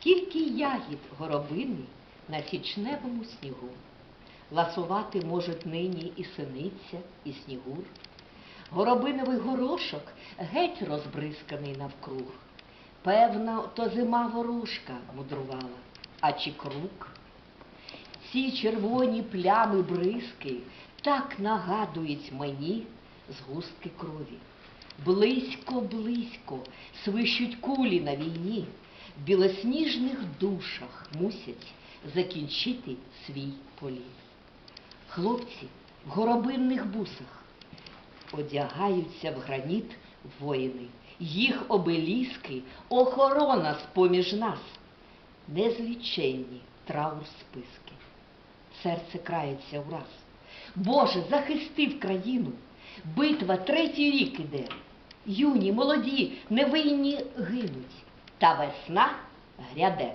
Скільки ягід горобини на січневому снігу. Ласувати можуть нині і синиця, і снігур. Горобиновий горошок геть розбризканий навкруг. Певно, то зима ворожка мудрувала, а чи круг. Ці червоні плями бризки так нагадують мені згустки крові. Близько, близько свищуть кулі на війні, в білосніжних душах мусять закінчити свій політ. Хлопці в горобинних бусах одягаються в граніт воїни, їх обеліски охорона з-поміж нас, незліченні траур списки. Серце крається враз. Боже, захистив країну. Битва третій рік іде. Юні, молоді, невинні гинуть. Та весна гряде.